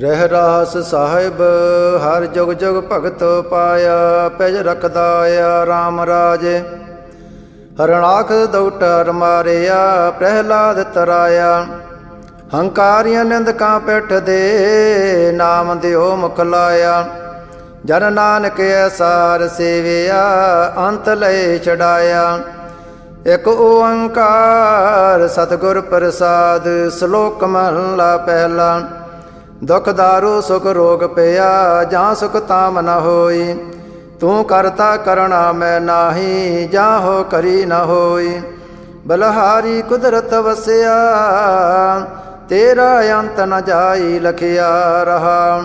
ਰਹਿ ਰਾਸ ਸਾਹਿਬ, ਹਰ ਜੁਗ ਜੁਗ ਭਗਤ ਪਾਇਆ ਪੈਜ ਰਖਦਾ ਆ RAM ਰਾਜੇ। ਹਰਣਾਖ ਦਉਟਰ ਮਾਰਿਆ, ਪ੍ਰਹਿਲਾਦ ਤਰਾਇਆ। ਹੰਕਾਰੀਆਂ ਨਿੰਦਕਾਂ ਪਿੱਠ ਦੇ, ਨਾਮ ਦਿਓ ਮੁਖ ਲਾਇਆ। ਜਨ ਨਾਨਕ ਐਸਾਰ ਸੇਵਿਆ, ਅੰਤ ਲੈ ਛਡਾਇਆ। ਇਕ ਓੰਕਾਰ ਸਤਿਗੁਰ ਪ੍ਰਸਾਦ, ਸ਼ਲੋਕ ਮਹਲਾ ਪਹਿਲਾ। ਦੁਖ ਦਾਰੂ, ਸੁਖ ਰੋਗ ਪਿਆ, ਜਾਂ ਸੁਖ ਤਾਮ ਨ ਹੋਈ। ਤੂੰ ਕਰਤਾ ਕਰਣਾ ਮੈਂ ਨਾਹੀ, ਜਾਂ ਹੋ ਕਰੀ ਨ ਹੋਈ। ਬਲਹਾਰੀ ਕੁਦਰਤ ਵਸਿਆ, ਤੇਰਾ ਅੰਤ ਨ ਜਾਈ ਲਖਿਆ ਰਹਾ।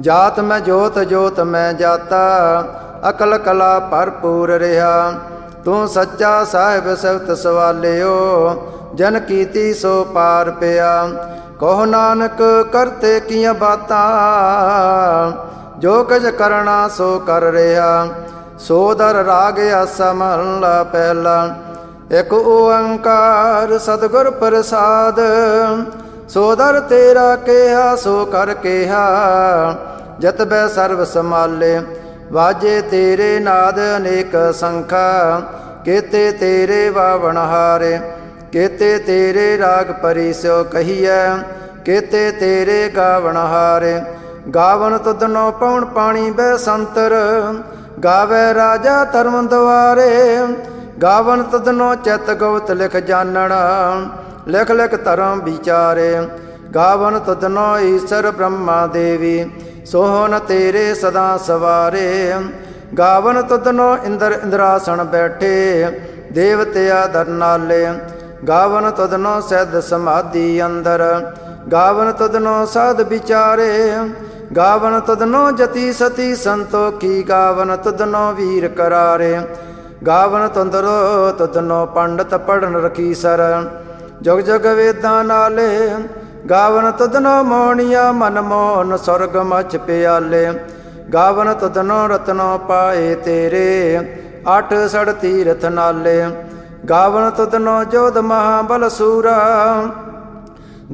ਜਾਤ ਮੈਂ ਜੋਤ ਜੋਤ ਮੈਂ ਜਾਤਾ, ਅਕਲ ਕਲਾ ਭਰਪੂਰ ਰਿਹਾ। ਤੂੰ ਸੱਚਾ ਸਾਹਿਬ ਸਬਤ ਸਵਾਲਿਓ, ਜਨ ਕੀਤੀ ਸੋ ਪਾਰ ਪਿਆ। ਕਹੋ ਨਾਨਕ ਕਰਤੇ ਕੀਆਂ ਬਾਤਾਂ, ਜੋ ਕੁਝ ਕਰਨਾ ਸੋ ਕਰ ਰਿਹਾ। ਸੋ ਦਰ ਰਾਗ ਆਸਾ ਪਹਿਲਾ, ਇਕ ਓੰਕਾਰ ਸਤਿਗੁਰ ਪ੍ਰਸਾਦ। ਸੋ ਦਰ ਤੇਰਾ ਕਿਹਾ, ਸੋ ਕਰ ਕਿਹਾ। ਜਤ ਬੈ ਸਰਬ ਸਮਾਲੇ ਵਾਜੇ ਤੇਰੇ ਨਾਦ ਅਨੇਕ ਸੰਖਾ। ਕੇਤੇ ਤੇਰੇ ਵਾਵਣ ਹਾਰੇ ਕੇਤੇ ਤੇਰੇ ਰਾਗ ਪਰਿਸਿਓ ਕਹੀਐ, ਕੇਤੇ ਤੇਰੇ ਗਾਵਣ ਹਾਰੇ। ਗਾਵਨ ਤੁਧਨੋ ਪਉਣ ਪਾਣੀ ਬੈ ਸੰਤਰ, ਗਾਵੇ ਰਾਜਾ ਧਰਮ ਦੁਆਰੇ ਗਾਵਨ ਤੁਧਨੋ ਚਿਤ ਗਉਤ ਲਿਖ ਜਾਣਨ ਲਿਖ ਲਿਖ ਧਰਮ ਵਿਚਾਰੇ। ਗਾਵਨ ਤੁਧਨੋ ਈਸ਼ਰ ਬ੍ਰਹਮਾ ਦੇਵੀ, ਸੋਹਣ ਤੇਰੇ ਸਦਾ ਸਵਾਰੇ। ਗਾਵਨ ਤੁਧਨੋ ਇੰਦਰ ਇੰਦਰਾਸਣ ਬੈਠੇ, ਦੇਵਤਿਆ ਦਰਨਾਲੇ ਗਾਵਨ ਤਦਨੋ ਸਦ ਸਮਾਧੀ ਅੰਦਰ। ਗਾਵਨ ਤੁਧਨੋ ਸਾਧ ਵਿਚਾਰੇ। ਗਾਵਨ ਤਦਨੋ ਜਤੀ ਸਤੀ ਸੰਤੋਖੀ। ਗਾਵਨ ਤੁਧਨੋ ਵੀਰ ਕਰਾਰੇ। ਗਾਵਨ ਤੁੰਦਰੋ ਤੁਧਨੋ ਪੰਡਤ ਪੜਨ ਰਖੀ ਸਰ। ਜਗ ਜਗ ਵੇਦਾਂ ਨਾਲੇ। ਗਾਵਨ ਤੁਧਨੋ ਮੋਣੀਆ ਮਨ ਮੋਹਨ ਸੁਰਗ ਮਚ ਪਿਆਲੇ। ਗਾਵਨ ਤੁਧਨੋ ਰਤਨੋ ਪਾਏ ਤੇਰੇ। ਅਠ ਸੜ ਤੀਰਥ ਨਾਲੇ। ਗਾਵਨ ਤੁਧਨੋ ਜੋਧ ਮਹਾਬਲ ਸੂਰਾ।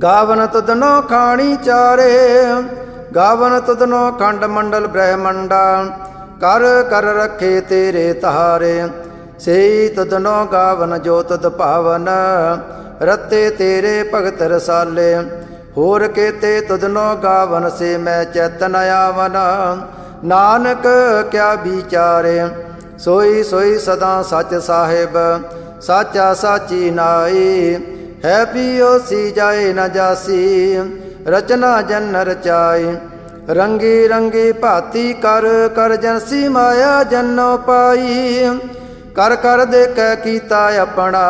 ਗਾਵਨ ਤੁਧਨੋ ਖਾਣੀ ਚਾਰੇ। ਗਾਵਨ ਤੁਧਨੋ ਖੰਡ ਮੰਡਲ ਬ੍ਰਹਮੰਡਾ। ਕਰ ਕਰ ਰੱਖੇ ਤੇਰੇ ਤਾਰੇ ਸੇਈ ਤੁਧਨੋ ਗਾਵਨ ਜੋ ਤੁਧ ਭਾਵਨ ਰਤੇ ਤੇਰੇ ਭਗਤ ਰਸਾਲੇ। ਹੋਰ ਕੇਤੇ ਤੁਧਨੋ ਗਾਵਨ ਸੇ ਮੈਂ ਚੇਤਨ ਆਵਨ। ਨਾਨਕ ਕਿਆ ਵਿਚਾਰੇ। ਸੋਈ ਸੋਈ ਸਦਾ ਸੱਚ ਸਾਹਿਬ। ਸਾਚਾ ਸਾਚੀ ਨਾਈ ਹੈ ਪੀਓ ਸੀ ਜਾਏ ਨਾ ਜਾਸੀ। ਰਚਨਾ ਜਨ ਰਚਾਈ ਰੰਗੀ ਰੰਗੀ ਭਾਤੀ ਕਰ ਕਰ ਜਨਸੀ ਮਾਇਆ ਜਨੋ ਪਾਈ। ਕਰ ਕਰ ਦੇਖੈ ਕੀਤਾ ਆਪਣਾ।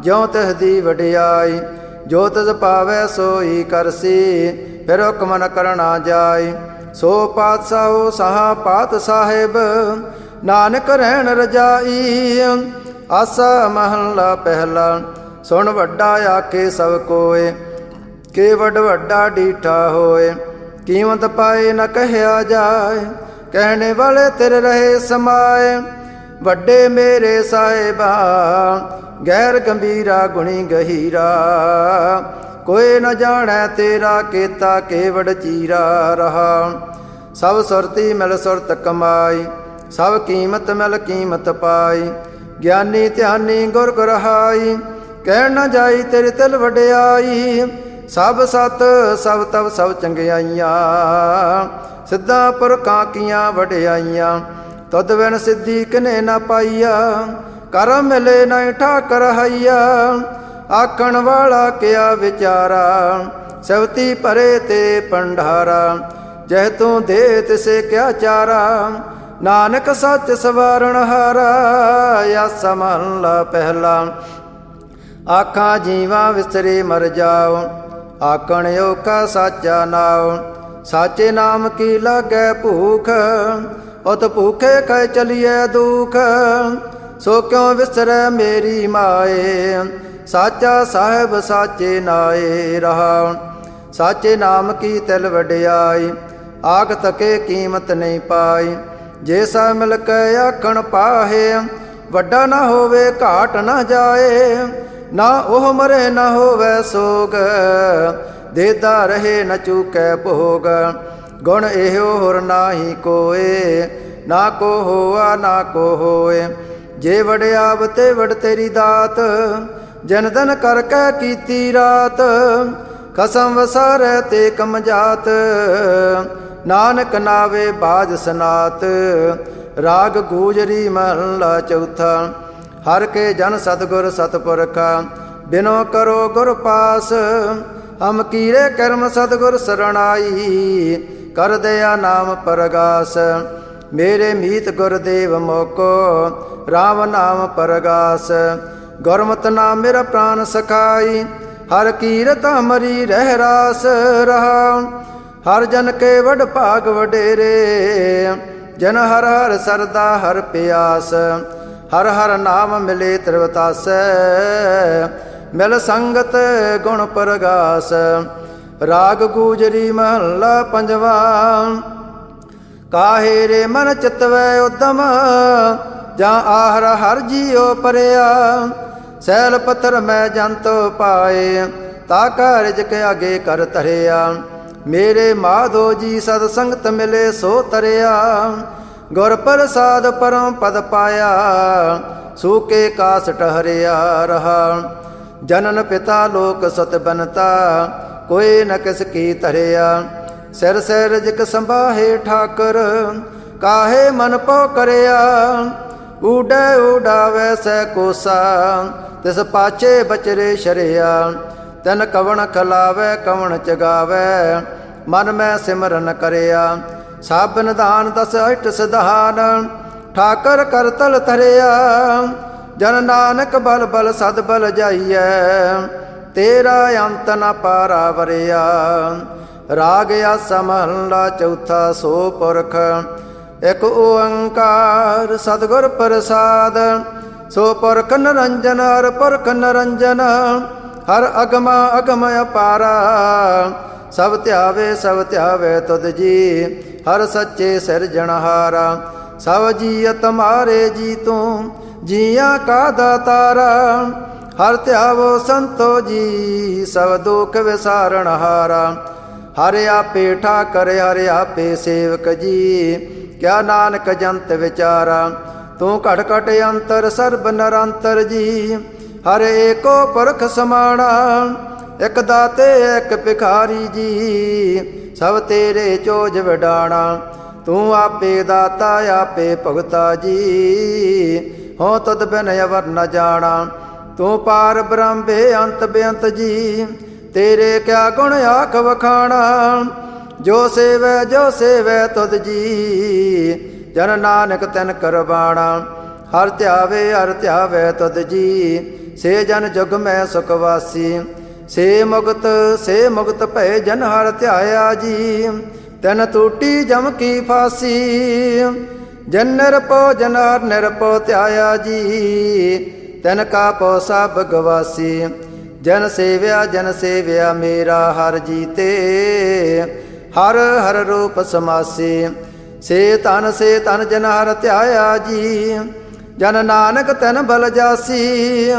ਜਿਉ ਤਹਦੀ ਵਡਿਆਈ। ਜੋ ਤਜ ਪਾਵੈ ਸੋਈ ਕਰਸੀ ਫਿਰ ਹੁਕਮ ਨ ਕਰਣਾ ਜਾਈ। ਸੋ ਪਾਤਸ਼ਾਹੋ ਸਹਾ ਪਾਤ ਸਾਹਿਬ। ਨਾਨਕ ਰਹਿਣ ਰਜਾਈ। ਆਸਾ ਮਹੱਲਾ ਪਹਿਲਾ, ਸੁਣ ਵੱਡਾ ਆਕੇ ਸਭ ਕੋਏ, ਕੇ ਵੱਡ ਵੱਡਾ ਡੀਠਾ ਹੋਏ, ਕੀਮਤ ਪਾਏ ਨਾ ਕਹਿਆ ਜਾਏ, ਕਹਿਣੇ ਵਾਲੇ ਤੇਰੇ ਰਹੇ ਸਮਾਏ, ਵੱਡੇ ਮੇਰੇ ਸਾਹਿਬਾ, ਗੈਰ ਗੰਭੀਰਾ ਗੁਣੀ ਗਹੀਰਾ ਕੋਈ ਨ ਜਾਣੈ ਤੇਰਾ ਕੀਤਾ ਕੇਵੜ ਚੀਰਾ ਰਹਾ, ਸਭ ਸੁਰਤੀ ਮਿਲ ਸੁਰਤ ਕਮਾਈ, ਸਭ ਕੀਮਤ ਮਿਲ ਕੀਮਤ ਪਾਈ ਗਿਆਨੀ ਧਿਆਨੀ ਗੁਰ ਗੁਰਹਾਈ ਕਹਿਣ ਨਾ ਜਾਈ ਤੇਰੇ ਤਿਲ ਵਡਿਆਈ, ਸਭ ਸਤ, ਸਭ ਤਵ, ਸਭ ਚੰਗਿਆਈਆਂ, ਸਿੱਧਾ ਪੁਰਖਾਂ ਕਾਕੀਆਂ ਵਡਿਆਈਆਂ ਤਦ ਵਿਨ ਸਿੱਧੀ ਕਿਨੇ ਨਾ ਪਾਈਆ ਕਰਮ ਮਿਲੇ ਨਾ ਠਾਕਰ ਹਈਆ, ਆਖਣ ਵਾਲਾ ਕਿਆ ਵਿਚਾਰਾ, ਸਵਤੀ ਭਰੇ ਤੇ ਪੰਡਾਰਾ, ਜਹ ਤੂੰ ਦੇ ਤਿਸੇ ਕਿਆ ਚਾਰਾ ਨਾਨਕ ਸੱਚ ਸਵਾਰਣ ਹਾਰਾ ਆਸ ਮਹਲਾ ਪਹਿਲਾ। ਆਖਾਂ ਜੀਵਾਂ ਵਿਸਰੇ ਮਰ ਜਾਓ ਆਕਣ ਓਕਾ ਸਾਚਾ ਨਾਉ। ਸਾਚੇ ਨਾਮ ਕੀ ਲਾਗੈ ਭੂਖ, ਉਤ ਭੂਖੇ ਕਹਿ ਚਲੀਐ ਦੁਖ। ਸੋ ਕਿਉ ਵਿਸਰੈ ਮੇਰੀ ਮਾਏ, ਸਾਚਾ ਸਾਹਿਬ ਸਾਚੇ ਨਾਏ ਰਹਾ ਸਾਚੇ ਨਾਮ ਕੀ ਤਿਲ ਵਡਿਆਈ ਆਖ ਤਕੇ ਕੀਮਤ ਨਹੀਂ ਪਾਈ। ਜੇ ਸਾ ਮਿਲ ਕੇ ਆਖਣ ਪਾਹੇ, ਵੱਡਾ ਨਾ ਹੋਵੇ, ਘਾਟ ਨਾ ਜਾਏ, ਨਾ ਉਹ ਮਰੇ ਨਾ ਹੋਵੇ ਸੋਗ, ਦੇਦਾ ਰਹੇ ਨ ਚੂਕੈ ਭੋਗ, ਗੁਣ ਇਹੋ ਹੁਰ ਨਾਹੀ ਕੋਏ, ਨਾ ਕੋ ਹੋਆ, ਨਾ ਕੋ ਹੋਏ। ਜੇ ਵੜਿਆਵ ਤੇ ਵੜ ਤੇਰੀ ਦਾਤ, ਜਨ ਦਨ ਕਰ ਕੈ ਕੀਤੀ ਰਾਤ, ਕਸਮ ਵਸਾਰੈ ਤੇ ਕਮ ਜਾਤ। ਨਾਨਕ ਨਾਵੇ ਬਾਜ ਸਨਾਤ, ਰਾਗ ਗੂਜਰੀ ਮਹਲਾ ਚੌਥਾ, ਹਰ ਕੇ ਜਨ ਸਤਗੁਰ ਸਤਪੁਰਖਾ, ਬਿਨੋ ਕਰੋ ਗੁਰ ਪਾਸ, ਹਮ ਕੀਰੇ ਕਰਮ ਸਤਗੁਰ ਸਰਣਾਈ, ਕਰ ਦਇਆ ਨਾਮ ਪਰਗਾਸ, ਮੇਰੇ ਮੀਤ ਗੁਰਦੇਵ ਮੋਕੋ RAM ਨਾਮ ਪਰਗਾਸ, ਗੁਰਮਤਿ ਨਾਮ ਮੇਰਾ ਪ੍ਰਾਨ ਸਖਾਈ, ਹਰ ਕੀਰਤ ਹਮਰੀ ਰਹਿ ਰਾਸ ਰਹਾ। ਹਰ ਜਨ ਕੇ ਵਡ ਭਾਗ ਵਡੇਰੇ, ਜਨ ਹਰ ਹਰ ਸਰਦਾ ਹਰ ਪਿਆਸ, ਹਰ ਹਰ ਨਾਮ ਮਿਲੇ ਤ੍ਰਿਵਤਾਸੈ, ਮਿਲ ਸੰਗਤ ਗੁਣ ਪ੍ਰਗਾਸ, ਰਾਗ ਗੂਜਰੀ ਮਹੱਲਾ ਪੰਜਵਾ, ਕਾਹੇ ਰੇ ਮਨ ਚਿਤਵੈ ਉਦਮ, ਜਾਂ ਆਹਰ ਹਰ ਜੀਉ ਪਰਿਆ, ਸੈਲ ਪੱਥਰ ਮੈਂ ਜੰਤ ਪਾਏ, ਤਾ ਕਾਰਜ ਕੇ ਅਗੇ ਕਰ ਧਰਿਆ। ਮੇਰੇ ਮਾਧੋ ਜੀ ਸਦ ਸੰਗਤ ਮਿਲੇ ਸੋ ਤਰਿਆ। ਗੁਰ ਪ੍ਰਸਾਦ ਪਰਮ ਪਦ ਪਾਇਆ, ਸੂਕੇ ਕਾਸ ਟਹਰਿਆ ਰਹਾ। ਜਨਨ ਪਿਤਾ ਲੋਕ ਸਤ ਬਨਤਾ, ਕੋਈ ਨ ਕਿਸ ਕੀ ਧਰਿਆ। ਸਿਰ ਸਿਰ ਜਿਕ ਸੰਭਾਹੇ ਠਾਕਰ, ਕਾਹੇ ਮਨ ਪਉ ਕਰਿਆ। ਊਡੈ ਉਡਾਵੈ ਸੈ ਕੋਸਾ, ਤਿਸ ਪਾਛੇ ਬਚਰੇ ਸ਼ਰਿਆ। ਤਨ ਕਵਣ ਖਲਾਵੈ, ਕਵਣ ਚਗਾਵੈ। ਮਨ ਮੈਂ ਸਿਮਰਨ ਕਰਿਆ। ਸਭ ਨਿਧਾਨ ਦਸ ਅਸ਼ਟ ਸਿਧਾਨ। ਠਾਕਰ ਕਰਤਲ ਧਰਿਆ। ਜਨ ਨਾਨਕ ਬਲ ਬਲ ਸਦ ਬਲ ਜਾਈਐ। ਤੇਰਾ ਅੰਤ ਨ ਪਾਰਾ ਵਰਿਆ। ਰਾਗ ਆਸਾ ਮਹਲਾ ਚੌਥਾ ਸੋ ਪੁਰਖ। ਇਕ ਓੰਕਾਰ ਸਤਿਗੁਰ ਪ੍ਰਸਾਦ। ਸੋ ਪੁਰਖ ਨਰੰਜਨ, ਹਰ ਪੁਰਖ ਨਰੰਜਨ। ਹਰ ਅਗਮ ਅਗਮ ਅਪਾਰਾ, ਸਭ ਧਿਆਵੇ ਸਭ ਧਿਆਵੇ ਤੁਧ ਜੀ। ਹਰ ਸੱਚੇ ਸਿਰਜਣਹਾਰਾ ਸਭ ਜੀ ਤੁਮਾਰੇ ਜੀ ਤੂੰ, ਜੀਆਂ ਕਾ ਦਾਤਾਰਾ। ਹਰ ਧਿਆਵੋ ਸੰਤੋ ਜੀ, ਸਭ ਦੁਖ ਵਿਸਾਰਣ ਹਾਰਾ। ਹਰ ਆਪੇ ਠਾਕਰ, ਹਰ ਆਪੇ ਸੇਵਕ ਜੀ। ਕਿਆ ਨਾਨਕ ਜੰਤ ਵਿਚਾਰਾ, ਤੂੰ ਘਟ ਘਟ ਅੰਤਰ, ਸਰਬ ਨਰੰਤਰ ਜੀ। ਹਰ ਏਕੋ ਪਰਖ ਸਮਾਣਾ, ਇਕ ਦਾਤੇ, ਇਕ ਭਿਖਾਰੀ ਜੀ। ਸਭ ਤੇਰੇ ਚੋਜ ਵਡਾਣਾ, ਤੂੰ ਆਪੇ ਦਾਤਾ, ਆਪੇ ਭਗਤਾ ਜੀ। ਹੋ ਤਦ ਬਿਨ ਅਵਰ ਨ ਜਾਣਾ, ਤੂੰ ਪਾਰ ਬ੍ਰਹਮ ਬੇਅੰਤ ਬੇਅੰਤ ਜੀ। ਤੇਰੇ ਕਿਆ ਗੁਣ ਆਖ ਵਖਾਣਾ, ਜੋ ਸੇਵੈ ਜੋ ਸੇਵੈ ਤੁਧ ਜੀ। ਜਨ ਨਾਨਕ ਤਨ ਕਰਵਾਣਾ, ਹਰ ਧਿਆਵੇ ਹਰ ਧਿਆਵੇ ਤੁਧ ਜੀ। ਸੇ ਜਨ ਜੁਗ ਮੈਂ ਸੁਖ ਵਾਸੀ। ਸੇ ਮੁਕਤ ਸੇ ਮੁਕਤ ਭੈ ਜਨ ਹਰ ਧਿਆਇਆ ਜੀ। ਤਨ ਟੂਟੀ ਜਮ ਕੀ ਫਾਸੀ। ਜਨ ਨਿਰਪੋ ਜਨ ਹਰ ਨਿਰਪੋ ਧਿਆਇਆ ਜੀ। ਤਨ ਕਾ ਪੋ ਸਭ ਗਵਾਸੀ। ਜਨ ਸੇਵਿਆ ਜਨ ਸੇਵਿਆ ਮੇਰਾ ਹਰ ਜੀਤੇ। ਹਰ ਹਰ ਰੂਪ ਸਮਾਸੀ। ਸੇ ਤਨ ਸੇ ਤਨ ਜਨ ਹਰ ਧਿਆਇਆ ਜੀ। ਜਨ ਨਾਨਕ ਤਨ ਬਲ ਜਾਸੀ।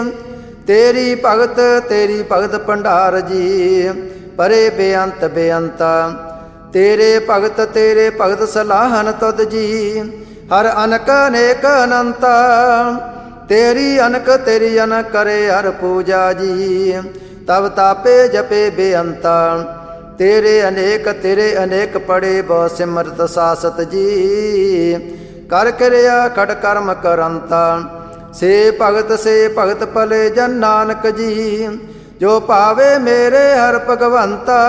ਤੇਰੀ ਭਗਤ ਤੇਰੀ ਭਗਤ ਭੰਡਾਰ ਜੀ, ਪਰੇ ਬੇਅੰਤ ਬੇਅੰਤ। ਤੇਰੇ ਭਗਤ ਤੇਰੇ ਭਗਤ ਸਲਾਹਨ ਤੁਧ ਜੀ, ਹਰ ਅਨਕ ਅਨੇਕ ਅਨੰਤ। ਤੇਰੀ ਅਨਕ ਤੇਰੀ ਅਨਕ ਕਰੇ ਹਰ ਪੂਜਾ ਜੀ ਤਬ ਤਾਪੇ ਜਪੇ ਬੇਅੰਤ। ਤੇਰੇ ਅਨੇਕ ਤੇਰੇ ਅਨੇਕ ਪੜੇ ਬਹੁ ਸਿਮਰਤ ਸਾਸਤ ਜੀ। ਕਰ ਕਿਰਿਆ ਖੜ ਕਰਮ ਕਰੰਤਾ। ਸੇ ਭਗਤ ਸੇ ਭਗਤ ਭਲੇ ਜਨ ਨਾਨਕ ਜੀ। ਜੋ ਭਾਵੇ ਮੇਰੇ ਹਰ ਭਗਵੰਤਾ,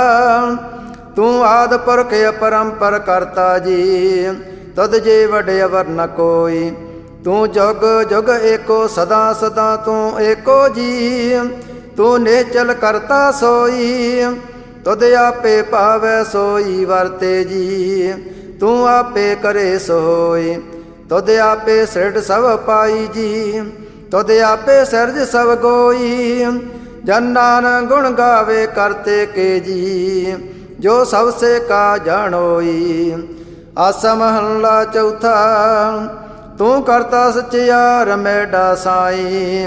ਤੂੰ ਆਦ ਪੁਰਖ ਅਪਰੰਪਰ ਕਰਤਾ ਜੀ। ਤਦ ਜੇ ਵਡਿ ਅਵਰ ਨ ਕੋਈ, ਤੂੰ ਜੁਗ ਜੁਗ ਏਕੋ, ਸਦਾ ਸਦਾ ਤੂੰ ਏਕੋ ਜੀ। ਤੂੰ ਨੇਚਲ ਕਰਤਾ ਸੋਈ, ਤਦ ਆਪੇ ਭਾਵੈ ਸੋਈ ਵਰਤੇ ਜੀ। ਤੂੰ ਆਪੇ ਕਰੇ ਸੋਈ ਤਦ ਆਪੇ ਸਿਰਡ ਸਭ ਪਾਈ ਜੀ ਤਦ ਆਪੇ ਸਿਰਜ ਸਭ ਗੋਈ। ਜਨਾਨ ਗੁਣ ਗਾਵੇ ਕਰਤੇ ਕੇ ਜੀ, ਜੋ ਸਭ ਸੇ ਕਾ ਜਾਣੋਈ ਆਸਾ ਮਹੱਲਾ ਚੌਥਾ, ਤੂੰ ਕਰਤਾ ਸਚਿਆਰ ਮੈਡਾ ਸਾਈ।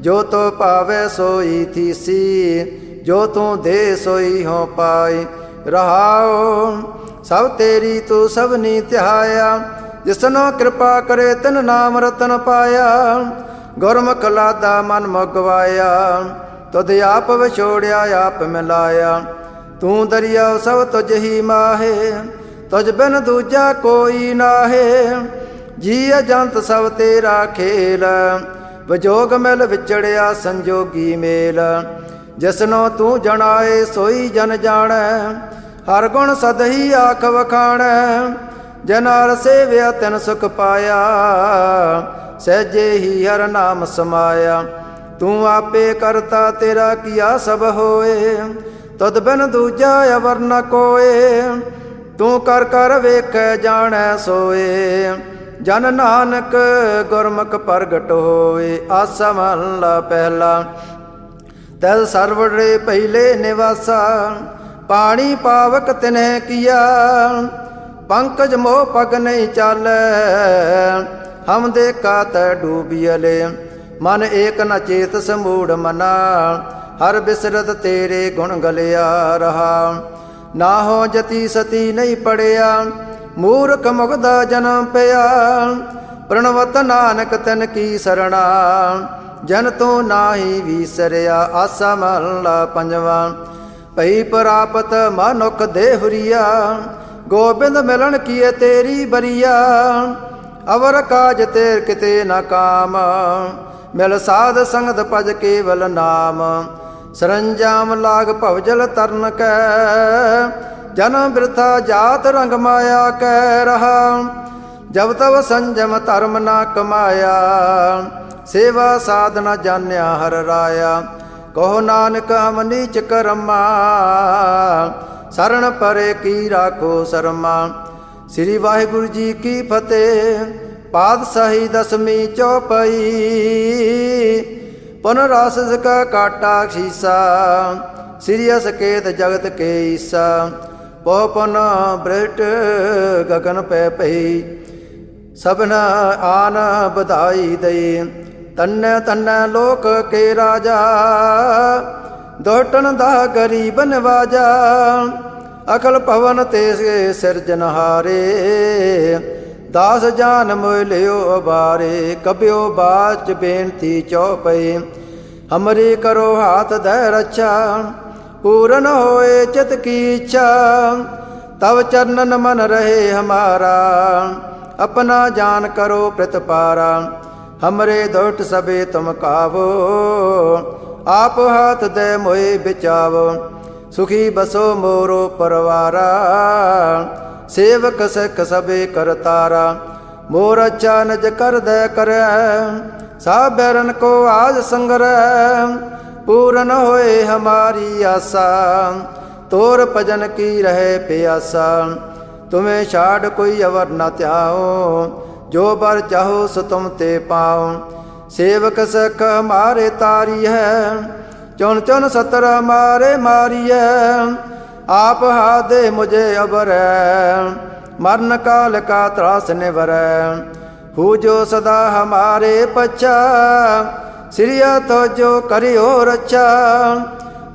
ਜੋ ਤੋ ਭਾਵੇ ਸੋਈ ਥੀਸੀ, ਜੋ ਤੂੰ ਦੇ ਸੋਈ ਹੋ ਪਾਈ। ਰਹਾਉ ਸਭ ਤੇਰੀ ਤੂੰ ਸਭਨੀ ਧਿਆਇਆ ਜਿਸਨੋ ਕਿਰਪਾ ਕਰੇ ਤਿਨ ਨਾਮ ਰਤਨ ਪਾਇਆ। ਗੁਰਮੁਖ ਲਾਦਾ ਮਨ ਮੁਗਵਾਇਆ ਤੁਧ ਆਪ ਵਿਛੋੜਿਆ, ਆਪ ਮਿਲਾਇਆ। ਤੂੰ ਦਰਿਆ ਸਭ ਤੁਝ ਹੀ ਮਾਹੇ। ਤੁਝ ਬਿਨ ਦੂਜਾ ਕੋਈ ਨਾਹੇ। ਜੀ ਅਜੰਤ ਸਭ ਤੇਰਾ ਖੇਲ। ਵਿਜੋਗ ਮਿਲ ਵਿਚੜਿਆ ਸੰਜੋਗੀ ਮੇਲ। ਜਿਸਨੋ ਤੂੰ ਜਣਾਏ, ਸੋਈ ਜਨ ਜਾਣੈ। ਹਰ ਗੁਣ ਸਦਹੀ ਆਖ ਵਖਾਣੈ। ਜਨਾਰ ਸੇਵਿਆ ਤਨ ਸੁਖ ਪਾਇਆ, ਸਹਿਜੇ ਹੀ ਹਰ ਨਾਮ ਸਮਾਇਆ। ਤੂੰ ਆਪੇ ਕਰਤਾ ਤੇਰਾ ਕੀਆ ਸਭ ਹੋਏ ਤਦ ਬਿਨ ਦੂਜਾ ਅਵਰ ਨ ਕੋਏ। ਤੂੰ ਕਰ ਕਰ ਵੇਖੈ ਜਾਣੈ ਸੋਏ, ਜਨ ਨਾਨਕ ਗੁਰਮੁਖ ਪ੍ਰਗਟ ਹੋਏ। ਆਸਾ ਮਹਲਾ ਪਹਿਲਾ ਤੈ ਸਰਵੜੇ ਪਹਿਲੇ ਨਿਵਾਸਾ, ਪਾਣੀ ਪਾਵਕ ਤਿਨੈ ਕੀਆ। ਪੰਕਜ ਮੋਹ ਪਗ ਨਹੀਂ ਚਾਲੈ। ਹਮ ਦੇ ਕਾਤ ਡੂਬੀਲੇ ਮਨ ਏਕ ਨ ਚੇਤ ਸਮੂੜ ਮਨਾ ਹਰ ਬਿਸਰਤ ਤੇਰੇ ਗੁਣ ਗਲਿਆ ਰਹਾ। ਨਾ ਹੋ ਜਤੀ ਸਤੀ ਨਹੀਂ ਪੜਿਆ। ਮੂਰਖ ਮੁਗਦਾ ਜਨਮ ਪਿਆ। ਪ੍ਰਣਵਤ ਨਾਨਕ ਤਨ ਕੀ ਸਰਣਾ। ਜਨ ਤੂੰ ਨਾਹੀ ਵੀਸਰਿਆ ਆਸਾ ਮਹਲਾ ਪੰਜਵਾ। ਭਈ ਪ੍ਰਾਪਤ ਮਨੁਖ ਦੇਹੁਰੀਆ। ਗੋਬਿੰਦ ਮਿਲਣ ਕੀਏ ਤੇਰੀ ਬਰੀਆ। ਅਵਰ ਕਾਜ ਤੇਰ ਕਿਤੇ ਨਾ ਕਾਮ। ਮਿਲ ਸਾਧ ਸੰਗਤ ਭਜ ਕੇਵਲ ਨਾਮ। ਸਰੰਜਾਮ ਲਾਗ ਭਵਜਲ ਤਰਨ ਕੈ। ਜਨਮ ਬਿਰਥਾ ਜਾਤ ਰੰਗ ਮਾਇਆ ਕਹਿ ਰਹਾ। ਜਬ ਤਵ ਸੰਜਮ ਧਰਮ ਨਾ ਕਮਾਇਆ। ਸੇਵਾ ਸਾਧਨਾ ਜਾਣਿਆ ਹਰ ਰਾਇਆ। ਕਹੋ ਨਾਨਕ ਹਮ ਕਰਮਾ। ਸਰਣ ਪਰੇ ਕੀ ਰਾਖੋ ਸਰਮਾ। ਸ੍ਰੀ ਵਾਹਿਗੁਰੂ ਜੀ ਕੀ ਫਤਿਹ, ਪਾਤਸ਼ਾਹੀ ਦਸਵੀਂ ਚੌਪਈ। ਪੁਨ ਰਸ ਕਾ ਕਾਟਾ ਖੀਸਾ ਸ੍ਰੀ ਅਸਕੇਤ ਜਗਤ ਕੇ ਈਸਾ। ਪੋ ਪੁਨ ਬ੍ਰਿਟ ਗਗਨ ਪੈ ਪਈ ਸਭਨ ਆਨ ਬਧਾਈ ਦਈ। ਤਨ ਤਨ ਲੋਕ ਕੇ ਰਾਜਾ ਦੋਟਣ ਦਾ ਗਰੀਬ ਨਵਾਜਾ, ਅਕਲ ਪਵਨ ਤੇ ਸਿਰਜਨਹਾਰੇ ਦਾਸ ਜਾਨ ਮੋਇ ਲਿਓ ਅਬਾਰੇ ਕਬਿਓ ਬਾਚ ਬੇਨਤੀ ਚਉਪਈ ਹਮਰੀ ਕਰੋ ਹਾਥ ਦੈ ਰੱਛਾ, ਪੂਰਨ ਹੋਏ ਚਿਤ ਕੀ ਇੱਛਾ। ਤਵ ਚਰਨਨ ਮਨ ਰਹੇ ਹਮਾਰਾ, ਆਪਣਾ ਜਾਨ ਕਰੋ ਪ੍ਰਤਪਾਰਾ। ਹਮਰੇ ਦੋਟ ਸਬੇ ਤੁਮ ਕਾਵੋ। ਆਪ ਹਾਥ ਦੇ ਮੋਏ ਵਿਚਾਵ ਸੁਖੀ ਬਸੋ ਮੋਰੋ ਪਰਵਾਰਾ। ਸੇਵਕ ਸਿੱਖ ਸਭੇ ਕਰਤਾਰਾ ਮੋਰ ਅਚਾਨਜ ਕਰ ਦੇ ਕਰੈ। ਸਾਬ ਬੈਰਨ ਕੋ ਆਜ ਸੰਗਰੈ, ਪੂਰਨ ਹੋਏ ਹਮਾਰੀ ਆਸਾ। ਤੋਰ ਭਜਨ ਕੀ ਰਹੇ ਪਿਆਸਾ, ਤੁਮੇ ਛਾੜ ਕੋਈ ਅਵਰ ਨਾ ਧਿਆਓ ਜੋ ਬਰ ਚਾਹੋ ਸੁ ਤੁਮ ਤੇ ਪਾਓ ਸੇਵਕ ਸਖ ਹਮਾਰੇ ਤਾਰੀ ਹੈ ਚੁਣ ਚੁਣ ਸਤਰ ਮਾਰੇ ਮਾਰੀਐ, ਆਪ ਹਾਦੇ ਮੁਝੇ ਅਬਰੈ ਮਰਨ ਕਾਲ ਕਾ ਤਰਾਸ ਨਿਵਰੈ। ਹੂ ਜੋ ਸਦਾ ਹਮਾਰੇ ਪਛਾ, ਸਿਰਿਆ ਤੋ ਜੋ ਕਰਿਓ ਰਚਾ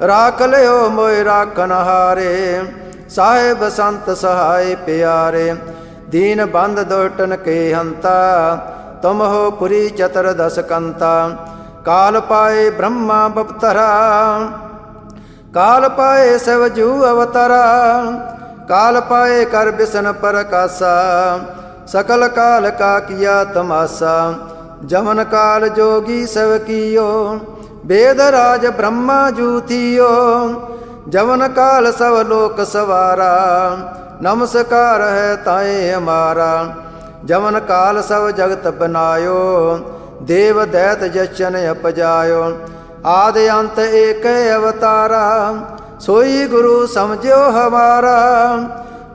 ਰਾਖ ਲਿਓ ਮੋਇ ਰਾਖਨ ਹਾਰੇ, ਸਾਹਿਬ ਸੰਤ ਸਹਾਈ ਪਿਆਰੇ। ਦੀਨ ਬੰਦ ਦੋਟਨ ਕੇ ਹੰਤਾ ਤੁਮਹੁ ਪੁਰੀ ਚਤਰ ਦਸ ਕੰਤਾ ਕਾਲ ਪਾਏ ਬ੍ਰਹਮਾ ਬਪਤਰਾ ਕਾਲ ਪਾਏ ਸਵਜੂ ਅਵਤਰਾ ਕਾਲ ਪਾਏ ਕਰ ਬਿਸਨ ਪ੍ਰਕਾਸ਼ਾ ਸਕਲ ਕਾਲ ਕਾ ਕੀਆ ਤਮਾਸਾ ਜਮਨ ਕਾਲ ਜੋਗੀ ਸਭ ਕੀਓ ਵੇਦ ਰਾਜ ਬ੍ਰਹਮਾ ਜੂਤੀਓ ਜਮਨ ਕਾਲ ਸਭ ਲੋਕ ਸਵਾਰਾ ਨਮਸਕਾਰ ਹੈ ਤਾਏ ਹਮਾਰਾ ਜਮਨ ਕਾਲ ਸਭ ਜਗਤ ਬਨਾਇਓ, ਦੇਵ ਦੈਤ ਜਚਨ ਅਪਜਾਇਓ। ਆਦ ਅੰਤ ਏਕ ਅਵਤਾਰਾ, ਸੋਈ ਗੁਰੂ ਸਮਝਿਓ ਹਮਾਰਾ।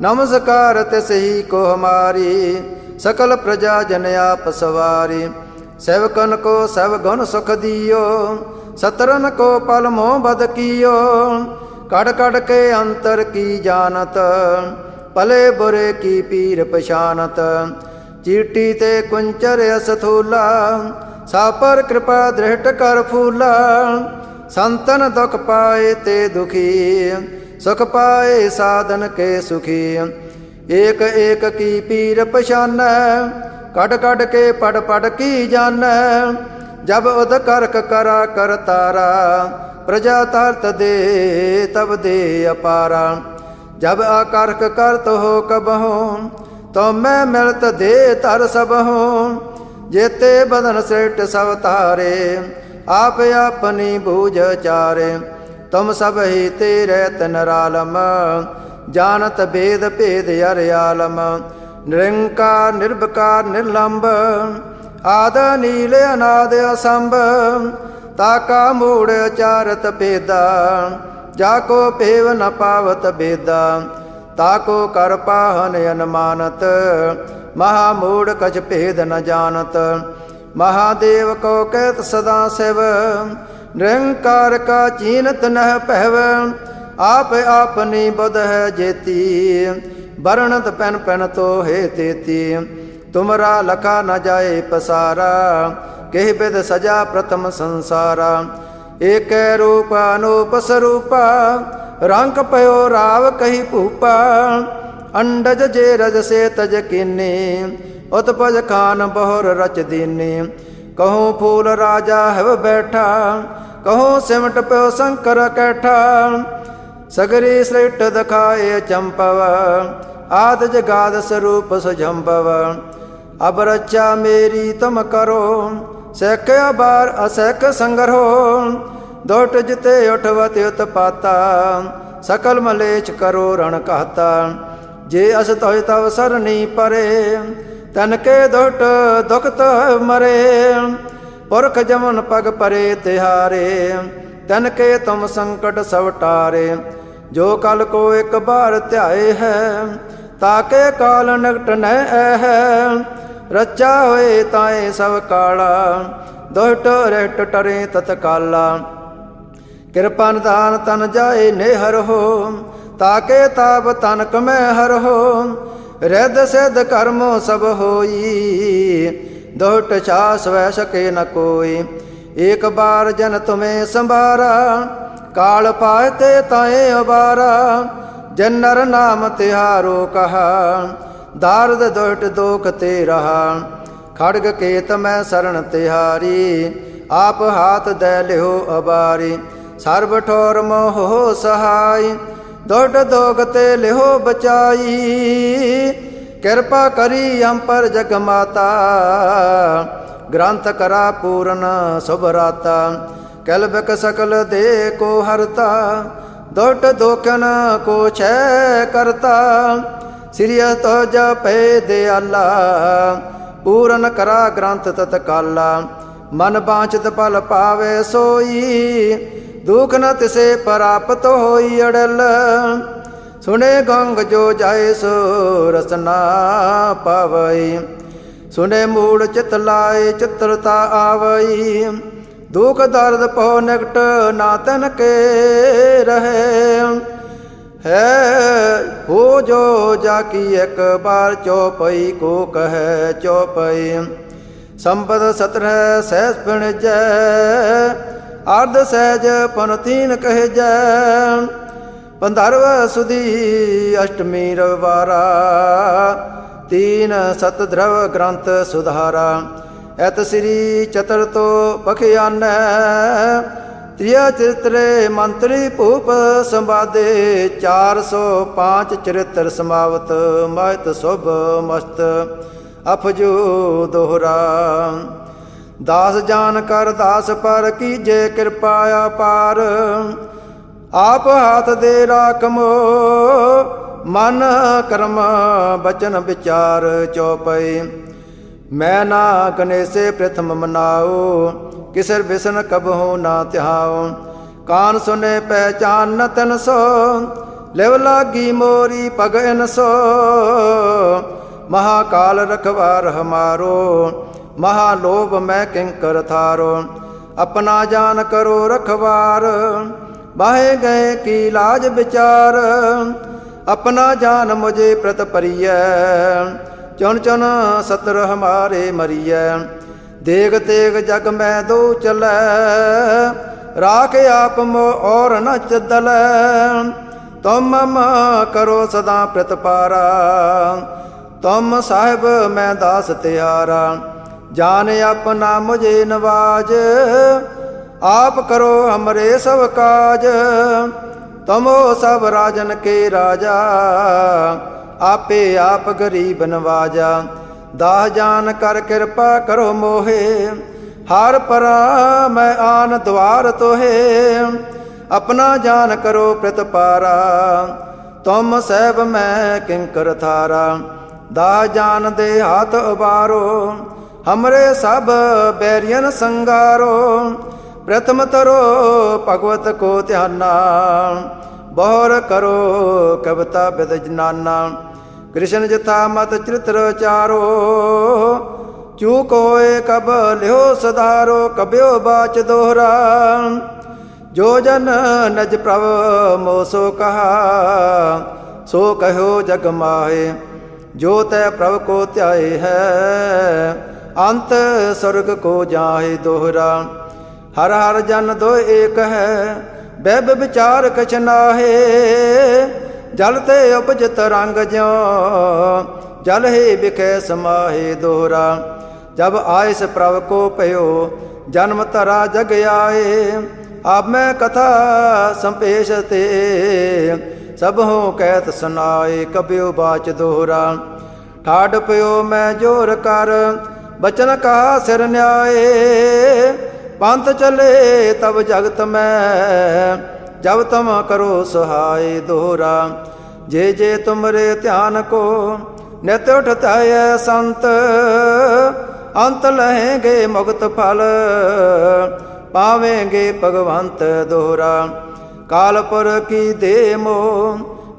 ਨਮਸਕਾਰ ਤਿਸਹੀ ਕੋ ਹਮਾਰੀ, ਸਕਲ ਪ੍ਰਜਾ ਜਨ ਆਪ ਸਵਾਰੀ। ਸੇਵਕਨ ਕੋ ਸਭ ਗੁਣ ਸੁਖ ਦਿਓ, ਸਤਰਨ ਕੋ ਪਲ ਮੋਹ ਬਦ ਕੀਓ। ਕੜ ਕੜ ਕੇ ਅੰਤਰ ਕੀ ਜਾਣਤ, ਭਲੇ ਬੁਰੇ ਕੀ ਪੀਰ ਪਛਾਨਤ ਚੀਟੀ ਤੇ ਕੁੰਚਰ ਅਸਥੂਲਾ, ਸਾਪਰ ਕਿਰਪਾ ਦ੍ਰਿਸ਼ਟ ਕਰ ਫੂਲਾ। ਸੰਤਨ ਦੁਖ ਪਾਏ ਤੇ ਦੁਖੀ, ਸੁਖ ਪਾਏ ਸਾਧਨ ਕੇ ਸੁਖੀ। ਏਕ ਏਕ ਕੀ ਪੀਰ ਪਛਾਨੈ ਕੜ ਕੜ ਕੇ ਪੜ ਪੜ ਕੀ ਜਾਣੈ ਜਬ ਉਦ ਕਰਕ ਕਰਾ ਕਰ ਤਾਰਾ, ਪ੍ਰਜਾ ਤਰਤ ਦੇ ਤਬ ਦੇ ਅਪਾਰਾ। ਜਬ ਆਕਰਕ ਕਰਤ ਹੋ ਕਬਹੁ ਤੋ ਮੈਂ ਮਿਲਤ ਦੇ ਧਰ ਸਬਹੂ ਜੇਤੇ ਬਦਨ ਸ੍ਰਿਟ ਸਭ ਤਾਰੇ ਆਪ ਆਪਣੀ ਬੂਝ ਚਾਰੇ। ਤੁਮ ਸਭ ਹੀ ਤੇਰੇ ਤਨ ਰਾਲਮ, ਜਾਣਤ ਭੇਦ ਭੇਦ ਅਰ ਆਲਮ। ਨਿਰੰਕਾਰ, ਨਿਰਭਕਾਰ ਨਿਰਲੰਭ ਆਦ, ਨੀਲ, ਅਨਾਦ, ਅਸੰਭ। ਤਾਕਾ ਮੂੜ ਚਾਰਤ ਭੇਦਾ, ਜਾ ਕੋ ਭੇਵ ਨ ਪਾਵਤ ਬੇਦਾ ਤਾਕੋ ਕਰ ਪਾਹਨ ਅਨਮਾਨਤ, ਮਹਾ ਮੂੜ ਕਛ ਭੇਦ ਨ ਜਾਣਤ। ਮਹਾਦੇਵ ਕੋ ਕਹਿਤ ਸਦਾ ਸਿਵ, ਨਿਰੰਕਾਰ ਕਾ ਚੀਨਤ ਨਹਿ ਪਹਿਵ ਆਪ ਆਪਨੀ ਬੁਧ ਹੈ ਜੇਤੀ, ਵਰਣਤ ਪੈਨ ਪੈਨ ਤੋ ਹੈ ਤੇਤੀ। ਤੁਮਰਾ ਲਖਾ ਨ ਜਾਏ ਪਸਾਰਾ, ਕਹਿ ਬਿਦ ਸਜਾ ਪ੍ਰਥਮ ਸੰਸਾਰਾ। ਏਕੈ ਰੂਪ ਅਨੂਪ ਸਰੂਪਾ ਰੰਗ ਪਇਓ ਰਾਵ ਕਹੀ ਭੂਪਾ, ਅੰਡਜ ਜੇ ਰਜ ਸੇ ਤਜ ਕੀਨੀ, ਉਤਪਜ ਖਾਨ ਬਹੁਰ ਰਚ ਦੀਨੀ। ਕਹੂੰ ਫੂਲ ਰਾਜਾ ਹਵ ਬੈਠਾ, ਕਹੂੰ ਸਿਮਟ ਪਿਓ ਸ਼ੰਕਰ ਕੈਠਾ। ਸਗਰੀ ਸ੍ਰਿਟ ਦਖਾਏ ਚੰਪਵ ਆਦ ਜਗਾਦ ਸਰੂਪ ਸੁਜੰਭਵ ਅਬ ਰਚਾ ਮੇਰੀ ਤੁਮ ਕਰੋ ਸੈਕ ਅਬਾਰ ਅਸੈਕ ਸੰਗਰੋ। ਦੋਟ ਜਿਤੇ ਉਠਵਤ ਉਤਪਾਤਾ, ਸਕਲ ਮਲੇਚ ਕਰੋ ਰਣ ਕਹਤਾ। ਜੇ ਅਸ ਤੋਇ ਤਵ ਸਰਨੀ ਪਰੇ, ਤਨ ਕੇ ਦੋਟ ਦੁਖਤ ਮਰੇ। ਪੁਰਖ ਜਮਨ ਪਗ ਪਰੇ ਤਿਹਾਰੇ, ਤਨ ਕੇ ਤੁਮ ਸੰਕਟ ਸਭ ਟਾਰੇ। ਜੋ ਕਲ ਕੋ ਇੱਕ ਬਾਰ ਧਿਆਏ ਹੈ ਤਾਕੇ ਕਾਲ ਨਗਟ ਨੈ ਹੈ ਰਚਾ ਹੋਏ ਤਾਏ ਸਭ ਕਾਲਾ, ਦੋਟ ਰਹਿਟ ਟਰੇ ਤਤਕਾਲਾ। ਕਿਰਪਾ ਨਿਧਾਨ ਤਨ ਜਾਏ ਨੇਹਰ ਹੋ, ਤਾਕੇ ਤਾਪ ਤਨ ਕਮੈ ਹਰ ਹੋ, ਰਿੱਧ ਸਿੱਧ ਕਰਮੋ ਸਭ ਹੋਈ ਦੋਟ ਛਾਸ ਵੈ ਸਕੇ ਨ ਕੋਈ, ਏਕ ਬਾਰ ਜਨ ਤੁਮੇ ਸੰਭਾਰਾ, ਕਾਲ ਪਾਏ ਤੇ ਤਾਏ ਅਬਾਰਾ ਜਨਰ ਨਾਮ ਤਿਹਾਰੋ ਕਹਾ, ਦਾਰਦ ਦੋਟ ਦੋਖ ਤੇ ਰਹਾ, ਖੜਗ ਕੇਤ ਮੈਂ ਸਰਣ ਤਿਹਾਰੀ, ਆਪ ਹਾਥ ਦੇ ਲਿਓ ਅਬਾਰੀ ਸਰਬ ਠੋਰ ਮੋਹ ਸਹਾਈ, ਦੋਡ ਦੋਗ ਤੇ ਲਿਓ ਬਚਾਈ। ਕਿਰਪਾ ਕਰੀ ਅੰਪਰ ਜਗ ਮਾਤਾ, ਗ੍ਰੰਥ ਕਰਾ ਪੂਰਨ ਸੁਭਰਾਤਾ ਕਲਬਕ ਸਕਲ ਦੇ ਕੋ ਹਰਤਾ ਦੋਟ ਦੋਖਨ ਕੋ ਛੈ ਕਰਤਾ। ਸ੍ਰੀ ਤੋ ਜਪੈ ਦਿਆਲਾ, ਪੂਰਨ ਕਰਾ ਗ੍ਰੰਥ ਤਤਕਾਲਾ। ਮਨ ਬਾਂਚਤ ਪਲ ਪਾਵੇ ਸੋਈ ਦੁਖ ਨ ਤਿਸੇ ਪ੍ਰਾਪਤ ਹੋਈ ਅੜਲ। ਸੁਨੇ ਗੰਗ ਜੋ ਜਾਏ ਸੋ ਰਸਨਾ ਪਾਵਈ। ਸੁਨੇ ਮੂੜ ਚਿਤ ਲਾਏ ਚਿਤਰਤਾ ਆਵਈ। ਦੁਖ ਦਰਦ ਪਉ ਨਿਕਟ ਨਾ ਤਨ ਕੇ ਰਹੇ। ਹੈ ਹੋ ਜੋ ਜਾ ਕੀ ਇੱਕ ਬਾਰ ਚੋਪਈ ਕੋ ਕਹੈ ਚੋਪਈ। ਸੰਪਦ ਸਤਰਹ ਸਹਿਸ ਪਿਣ ਜੈ ਅਰਧ ਸਹਿਜ ਪਨਤੀਨ ਕਹਿ ਜੈ। ਪੰਧਰਵ ਸੁਦੀ ਅਸ਼ਟਮੀ ਰਵਾਰਾ ਤੀਨ ਸਤ ਧਰਵ ਗ੍ਰੰਥ ਸੁਧਾਰਾ। ਐਤ ਸ੍ਰੀ ਚਤਰਤੋ ਪਖਿਆਨੈ ਤ੍ਰਿਆ ਚਿਤਰੇ ਮੰਤਰੀ ਭੂਪ ਸੰਵਾਦੇ 405 ਚਰਿਤਰ ਸਮਾਵਤ, ਮਹਿਤ ਸੁਭ ਮਸਤ ਅਫਜੂ ਦੋਹਰਾ। ਦਾਸ ਜਾਨ ਕਰ ਦਾਸ ਪਰ ਕੀਜੇ ਕਿਰਪਾ ਅਪਾਰ? ਆਪ ਹੱਥ ਦੇ ਰਾਖਮੋ ਮਨ ਕਰਮ ਬਚਨ ਵਿਚਾਰ ਚਉਪਈ। ਮੈਂ ਨਾ ਗਨੇਸੇ ਪ੍ਰਥਮ ਮਨਾਓ ਕਿਸਰ ਬਿਸਨ ਕਬਹੂ ਨਾ ਤਿਹਾਓ ਕਾਨ ਸੁਨੇ ਪਹਿਚਾਨ ਨ ਤਨ ਸੋ, ਲਿਵ ਲਾਗੀ ਮੋਰੀ ਪਗ ਸੋ। ਮਹਾਕਾਲ ਰਖਵਾਰ ਹਮਾਰੋ ਮਹਾ ਲੋਭ ਮੈਂ ਕਿੰਕਰ ਥਾਰੋ, ਆਪਣਾ ਜਾਨ ਕਰੋ ਰਖਵਾਰ। ਬਾਹੇ ਗਏ ਕੀ ਲਾਜ ਵਿਚਾਰ, ਆਪਣਾ ਜਾਨ ਮੁਝੇ ਪ੍ਰਤ ਪਰੀਐ ਚੁਣ ਚੁਣ ਸਤਰ ਹਮਾਰੇ ਮਰੀਐ, ਦੇਗ ਤੇਗ ਜਗ ਮੈਂ ਦੋ ਚਲੈ। ਰਾਖ ਆਪ ਮੋ ਔਰ ਨ ਚਦਲੈ, ਤੁਮ ਮਮ ਕਰੋ ਸਦਾ ਪ੍ਰਤਪਾਰਾ। ਤੁਮ ਸਾਹਿਬ ਮੈਂ ਦਾਸ ਤਿਆਰਾ, ਜਾਨ ਆਪਣਾ ਮੁਝੇ ਨਵਾਜ, ਆਪ ਕਰੋ ਹਮਰੇ ਸਭ ਕਾਜ। ਤਮੋ ਸਭ ਰਾਜਨ ਕੇ ਰਾਜਾ, ਆਪੇ ਆਪ ਗਰੀਬ ਨਵਾਜਾ। ਦਾਹ ਜਾਨ ਕਰ ਕਿਰਪਾ ਕਰੋ ਮੋਹੇ, ਹਰ ਪਰਾ ਮੈਂ ਆਨ ਦਵਾਰ ਤੋਹੇ। ਆਪਣਾ ਜਾਨ ਕਰੋ ਪ੍ਰਤਪਾਰਾ, ਤੁਮ ਸਹਿਬ ਮੈਂ ਕਿੰਕਰ ਥਾਰਾ। ਦਾ ਜਾਨ ਦੇ ਹੱਥ ਉਬਾਰੋ, ਹਮਰੇ ਸਭ ਬੈਰੀਅਨ ਸੰਗਾਰੋ, ਪ੍ਰਥਮ ਤਰੋ ਭਗਵਤ ਕੋ ਧਿਆਨਾ, ਬਹੁਰ ਕਰੋ ਕਵਤਾ ਬਿਦ ਜਨਾਨਾ, ਕ੍ਰਿਸ਼ਨ ਜਥਾ ਮਤ ਚਰਿਤਰ ਚਾਰੋ, ਚੂ ਕੋਏ ਕਬ ਲਿਓ ਸਧਾਰੋ, ਕਬਿਓ ਬਾਚ ਦੋਹਰਾ, ਜੋ ਜਨ ਨਜ ਪ੍ਰਭ ਮੋਸੋ ਕਹਾ, ਸੋ ਕਹਿਓ ਜਗ ਮਾਹੇ। ਜੋ ਤੈ ਪ੍ਰਭ ਕੋ ਧਿਆਏ ਹੈ, ਅੰਤ ਸਰਗ ਕੋ ਜਾਹੇ ਦੋਹਰਾ। ਹਰ ਹਰ ਜਨ ਦੋ ਏਕ ਹੈ ਬੈਬ ਵਿਚਾਰ ਕਛ ਨਾਹੇ। ਜਲ ਤੇ ਉਪਜ ਤਰੰਗ ਜਿਉ, ਜਲ ਹੀ ਵਿਖੇ ਸਮਾਹੇ ਦੋਹਰਾ। ਜਬ ਆਇਸ ਪ੍ਰਭ ਕੋ ਭਇਓ, ਜਨਮ ਧਰਾ ਜਗ ਆਏ। ਆਪ ਮੈਂ ਕਥਾ ਸੰਪੇਸ਼ ਤੇ ਸਭ ਹੋ ਕਹਿਤ ਸੁਨਾਏ ਕਬਿਓ ਬਾਚ ਦੋਹਰਾ ਠਾੜ ਪਿਓ ਮੈਂ ਜੋਰ ਕਰ, ਬਚਨ ਕਾ ਸਿਰ ਨਿਆਏ। ਪੰਥ ਚਲੇ, ਤਬ ਜਗਤ ਮੈਂ, ਜਬ ਤਮ ਕਰੋ ਸਹਾਈ ਦੋਹਰਾ ਜੇ ਜੇ ਤੁਮਰੇ ਧਿਆਨ ਕੋ, ਨਿਤ ਉਠਤਾਏ ਸੰਤ, ਅੰਤ ਲਹੇਗੇ ਮੁਕਤ ਫਲ, ਪਾਵੇਂਗੇ ਭਗਵੰਤ ਦੋਹਰਾ ਕਾਲਪੁਰ ਕੀ ਦੇ ਮੋ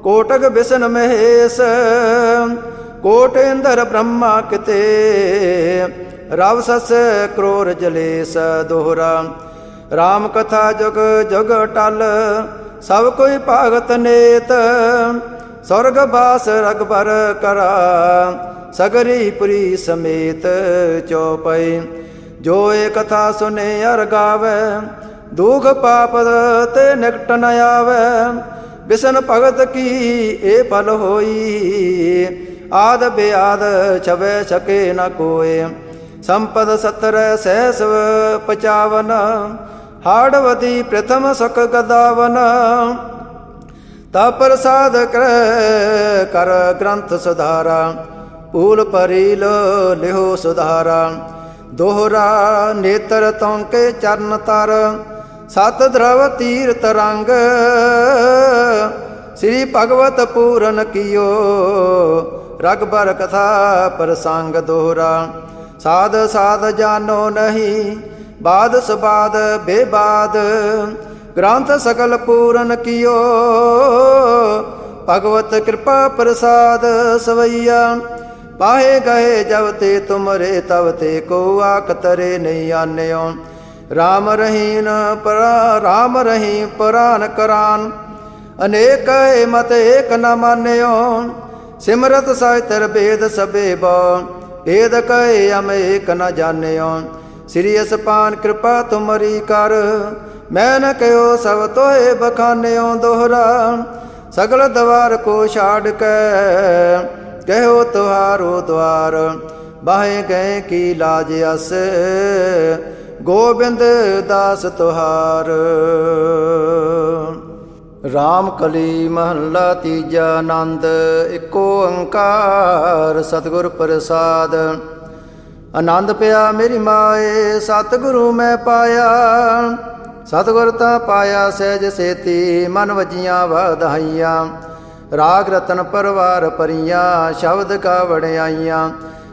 ਕੋਟਕ ਬਿਸਨ ਮਹੇਸ਼, ਕੋਟ ਇੰਦਰ ਬ੍ਰਹਮਾ ਕਿਤੇ, ਰਵ ਸਸ ਕਰੋਰ ਜਲੇਸ ਦੋਹਰਾ। RAM ਕਥਾ ਜੁਗ ਜੁਗ ਟਲ, ਸਭ ਕੋਈ ਭਾਗਤ ਨੇਤ, ਸਵਰਗ ਬਾਸ ਰਗਬਰ ਕਰਾ, ਸਗਰੀ ਪੁਰੀ ਸਮੇਤ ਚੋਪਈ ਜੋ ਏ ਕਥਾ ਸੁਨੇ ਅਰ ਗਾਵੇ ਦੁਖ ਪਾਪ ਤੇ ਨਿਕਟ ਨ ਆਵੇ। ਬਿਸਨ ਭਗਤ ਕੀ ਇਹ ਫਲ ਹੋਈ? ਆਦ ਬਿਆਦ ਛਵੇ ਸਕੇ ਨ ਕੋਏ। ਸੰਪਦ ਸਤਰ ਸਹਿਸ ਪਚਾਵਨ। ਹਾੜਵਦੀ ਪ੍ਰਥਮ ਸੁਖ ਗਦਾਵਨ। ਤਾ ਪ੍ਰਸਾਦ ਕਰ ਕਰ ਗ੍ਰੰਥ ਸੁਧਾਰਾ। ਪੂਲ ਪਰੀਲ ਲਿਹੋ ਸੁਧਾਰਾ। ਦੋਹਰਾ ਨੇਤਰ ਤੌਂਕੇ ਚਰਨ ਤਰ। ਸਤ ਧਰਵ ਤੀਰਤ ਰੰਗ। ਸ੍ਰੀ ਭਗਵਤ ਪੂਰਨ ਕੀਓ। ਰਗਬਰ ਕਥਾ ਪ੍ਰਸੰਗ ਦੋਹਰਾ। ਸਾਧ ਸਾਧ ਜਾਨੋ ਨਹੀਂ, ਬਾਦ ਸਬਾਦ ਬੇਬਾਦ। ਗ੍ਰੰਥ ਸਕਲ ਪੂਰਨ ਕੀਓ। ਭਗਵਤ ਕਿਰਪਾ ਪ੍ਰਸਾਦ ਸਵਈਆ। ਪਾਹੇ ਗਏ ਜਬ ਤੇ ਤੁਮਰੇ, ਤਬ ਤੇ ਕੋ ਆਕ ਤਰੇ ਨਹੀਂ ਆਨਿਓ। RAM ਰਹੀਨ ਪਰਾ RAM ਰਹੀਂ ਪੁਰਾਨ ਕਰਾਨ। ਅਨੇਕ ਏ ਮਤ ਏਕ ਨ ਮਾਨਿਓ, ਸਿਮਰਤ ਸਾਹਿਤਰ ਬੇਦ ਸਬੇ ਬੋ। ਭੇਦ ਕਹੇ ਅਮ ਏਕ ਨ ਜਾਣਿਓ, ਸ੍ਰੀ ਅਸਪਾਨ ਕਿਰਪਾ ਤੁਮਰੀ ਕਰ। ਮੈਂ ਨ ਕਹਿਓ ਸਭ ਤੋਏ ਬਖਾਨਿਓ ਦੋਹਰਾ, ਸਗਲ ਦਵਾਰ ਕੋ ਛਾੜ ਕੇ। ਕਹਿਓ ਤੁਹਾਰੋ ਦਵਾਰ, ਬਾਹੇ ਗਏ ਕੀ ਲਾਜ ਅਸ। ਗੋਬਿੰਦ ਦਾਸ ਤੁਹਾਰ ਰਾਮ ਕਲੀ ਮਹੱਲਾ ਤੀਜਾ ਆਨੰਦ, ਇੱਕੋ ਓੰਕਾਰ ਸਤਿਗੁਰ ਪ੍ਰਸਾਦ। ਆਨੰਦ ਪਿਆ ਮੇਰੀ ਮਾਏ, ਸਤਿਗੁਰੂ ਮੈਂ ਪਾਇਆ। ਸਤਿਗੁਰ ਤਾਂ ਪਾਇਆ ਸਹਿਜ ਸੇਤੀ, ਮਨ ਵਜੀਆਂ ਵਧਾਈਆਂ। ਰਾਗ ਰਤਨ ਪਰਵਾਰ ਪਰੀਆਂ ਸ਼ਬਦ ਕਾ ਵੜਾਈਆਂ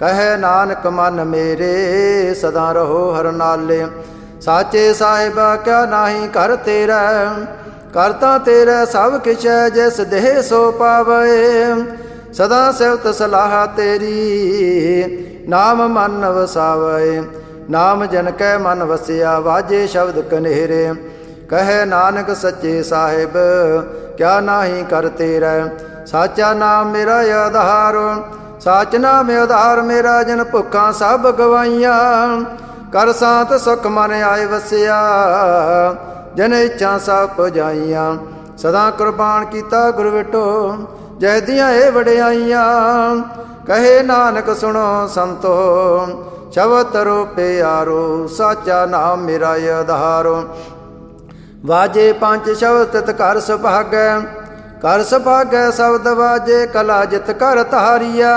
ਕਹੇ ਨਾਨਕ ਮਨ ਮੇਰੇ, ਸਦਾ ਰਹੋ ਹਰ ਨਾਲੇ। ਸਾਚੇ ਸਾਹਿਬਾ ਕਿਆ ਨਾਹੀ ਕਰ ਤੇਰਾ ਕਰਤਾ ਤੇਰਾ ਸਭ ਕਿਛ ਹੈ, ਜਿਸ ਦੇਹ ਸੋ ਪਾਵੇ। ਸਦਾ ਸਿਵਤ ਸਲਾਹ ਤੇਰੀ, ਨਾਮ ਮਨ ਵਸਾਵੇ। ਨਾਮ ਜਨ ਕੈ ਮਨ ਵਸਿਆ, ਵਾਜੇ ਸ਼ਬਦ ਕਨੇਰੇ। ਕਹੇ ਨਾਨਕ ਸੱਚੇ ਸਾਹਿਬ, ਕਿਆ ਨਾਹੀ ਕਰ ਤੇਰਾ। ਸਾਚਾ ਨਾਮ ਮੇਰਾ ਆਧਾਰ ਸਾਚ ਨਾਮ ਆਧਾਰ ਮੇਰਾ, ਜਨ ਭੁੱਖਾਂ ਸਭ ਗਵਾਈਆਂ। ਕਰ ਸਾਤ ਸੁਖ ਮਨ ਆਏ ਵਸਿਆ, ਜਨ ਇੱਛਾ ਸਭ ਪੁਜਾਈਆਂ। ਸਦਾ ਕੁਰਬਾਨ ਕੀਤਾ ਗੁਰ ਵਿਟੋ, ਜੈ ਦੀਆਂ ਵਡਿਆਈਆਂ। ਕਹੇ ਨਾਨਕ ਸੁਣੋ ਸੰਤੋ, ਸ਼ਬਦ ਰੋ ਪਿਆਰੋ ਸਾਚਾ ਨਾਮ ਮੇਰਾ ਆਧਾਰੋ ਵਾਜੇ ਪੰਜ ਸ਼ਬਦ ਤਿਤ ਕਰ ਸੁਭਾਗੈ ਕਰ ਸੁਭਾਗੈ ਸ਼ਬਦ ਵਾਜੇ, ਕਲਾ ਜਿਤ ਕਰ ਧਾਰੀਆ।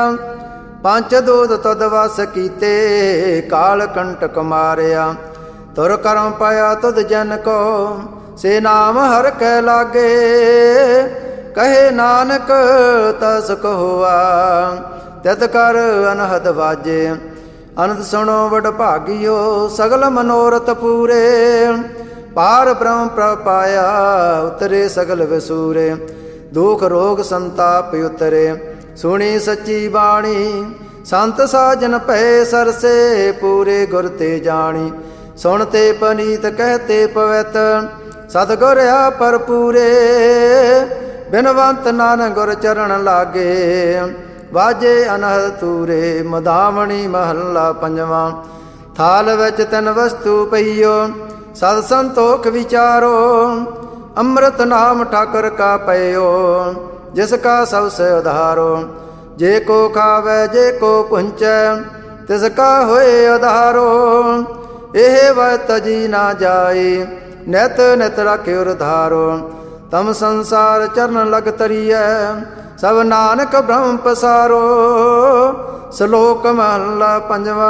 ਪੰਜ ਦੂਤ ਤਦ ਵਸ ਕੀਤੇ, ਕਾਲ ਕੰਟਕ ਮਾਰਿਆ। ਤੁਰ ਕਰਮ ਪਾਇਆ ਤੁਧ ਜਨ ਕੋ, ਸੇ ਨਾਮ ਹਰ ਕੈ ਲਾਗੇ। ਕਹੇ ਨਾਨਕ, ਤਸ ਕਹੁਆ, ਤਤ ਕਰ ਅਨਹਦ ਵਾਜੇ। ਅਨੰਦ ਸੁਣੋ ਵਡ ਭਾਗਿਓ, ਸਗਲ ਮਨੋਰਥ ਪੂਰੇ। ਪਾਰ ਬ੍ਰਹਮ ਪ੍ਰਪਾਇਆ ਉਤਰੇ ਸਗਲ ਵਿਸੂਰੇ। ਦੁਖ ਰੋਗ ਸੰਤਾਪ ਉਤਰੇ। ਸੁਣੀ ਸੱਚੀ ਬਾਣੀ, ਸੰਤ ਸਾਜਨ ਭੈ ਸਰਸੇ, ਪੂਰੇ ਗੁਰ ਤੇ ਜਾਣੀ। ਸੁਣ ਤੇ ਪਨੀਤ ਕਹਤੇ ਪਵਿੱਤ, ਸਤਗੁਰ ਆ ਪਰ ਪੂਰੇ ਬਿਨਵੰਤ ਨਾਨਕ ਗੁਰ ਚਰਨ ਲਾਗੇ, ਵਾਜੇ ਅਨਹਦ ਤੂਰੇ, ਮਦਾਵਣੀ ਮਹੱਲਾ ਪੰਜਵਾਂ। ਥਾਲ ਵਿੱਚ ਤਨ ਵਸਤੂ ਪਈਓ, ਸਦ ਸੰਤੋਖ ਵਿਚਾਰੋ। ਅੰਮ੍ਰਿਤ ਨਾਮ ਠਾਕੁਰ ਕਾ ਪਇਓ, ਜਿਸ ਕਾ ਸਭ ਸੇ ਉਧਾਰੋ। ਜੇ ਕੋ ਖਾਵੇ, ਜੇ ਕੋ ਪੁੰਚੈ, ਤਿਸ ਕਾ ਹੋਏ ਉਧਾਰੋ। ਇਹ ਵਤ ਜੀ ਨਾ ਜਾਏ, ਨਿਤ ਨਿਤ ਰਖਿਓ ਉਧਾਰੋ ਤਮ ਸੰਸਾਰ ਚਰਨ ਲਗ ਤਰੀਐ, ਸਭ ਨਾਨਕ ਬ੍ਰਹਮ ਪਸਾਰੋ। ਸ਼ਲੋਕ ਮਹਲਾ ਪੰਜਵਾ,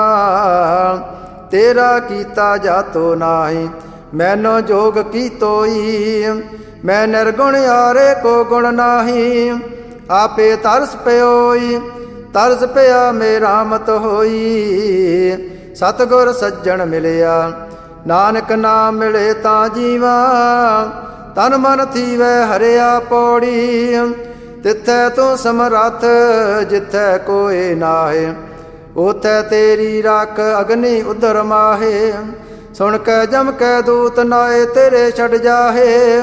ਤੇਰਾ ਕੀਤਾ ਜਾਤੋ ਨਾਹੀ ਮੈਨੋ ਜੋਗ ਕੀ ਤੋਈ? ਮੈਂ ਨਿਰਗੁਣ ਯਾਰੇ ਕੋ ਗੁਣ ਨਾਹੀ? ਆਪੇ ਤਰਸ ਪਿਓਈ, ਤਰਸ ਪਿਆ ਮੇਰਾ ਮਤ ਹੋਈ। ਸਤਗੁਰ ਸੱਜਣ ਮਿਲਿਆ, ਨਾਨਕ ਨਾਮ ਮਿਲੇ ਤਾਂ ਜੀਵਾ। ਤਨ ਮਨ ਥੀਵੈ ਹਰਿਆ ਪੌੜੀ। ਤਿੱਥੈ ਤੂੰ ਸਮਰੱਥ, ਜਿੱਥੈ ਕੋਏ ਨਾਹੇ। ਉਥੈ ਤੇਰੀ ਰੱਖ ਅਗਨੀ ਉਦਰ ਮਾਹੇ। ਸੁਣ ਕੇ ਜਮ ਕੇ ਦੂਤ ਨਾਏ, ਤੇਰੇ ਛੱਡ ਜਾਹੇ।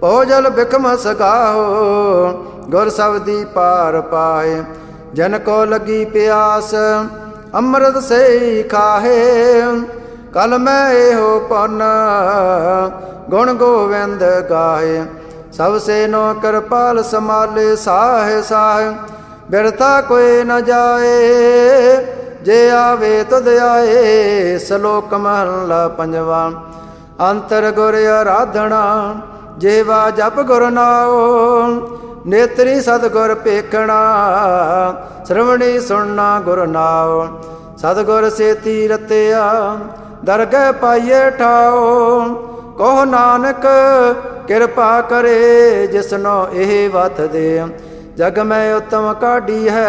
ਭੋਜਲ ਬਿਕਮ ਸਗਾਹੋ, ਗੁਰ ਸਬਦੀ ਪਾਰ ਪਾਏ। ਜਨ ਕੋ ਲਗੀ ਪਿਆਸ, ਅੰਮ੍ਰਿਤ ਸੇ ਖਾਹੇ। ਕਲ ਮੈਂ ਇਹੋ ਪਨ, ਗੁਣ ਗੋਵਿੰਦ ਗਾਏ। ਸਭ ਸੇ ਨੋ ਕਿਰਪਾਲ ਸਮਾਲੇ ਸਾਹ ਸਾਹ ਬਿਰਤਾ ਕੋਈ ਨ ਜਾਏ। ਜੇ ਆਵੇ ਤੁਧ ਆਏ, ਸ਼ਲੋਕ ਮਹਲਾ ਪੰਜਵਾ। ਅੰਤਰ ਗੁਰ ਆਰਾਧਣਾ, ਜੇਵਾ ਜਪ ਗੁਰ ਨਾਉ। ਨੇਤਰੀ ਸਤਗੁਰ ਪੇਖਣਾ, ਸ਼ਰਵਣੀ ਸੁਣਨਾ ਗੁਰ ਨਾਉ। ਸਤਗੁਰ ਸੇਤੀ ਰਤਿਆ ਦਰਗਹਿ ਪਾਈਏ ਠਾਓ ਕਹੋ ਨਾਨਕ, ਕਿਰਪਾ ਕਰੇ, ਜਿਸਨੋ ਇਹ ਵਤ ਦੇ। ਜਗ ਮੈਂ ਉਤਮ ਕਾਢੀ ਹੈ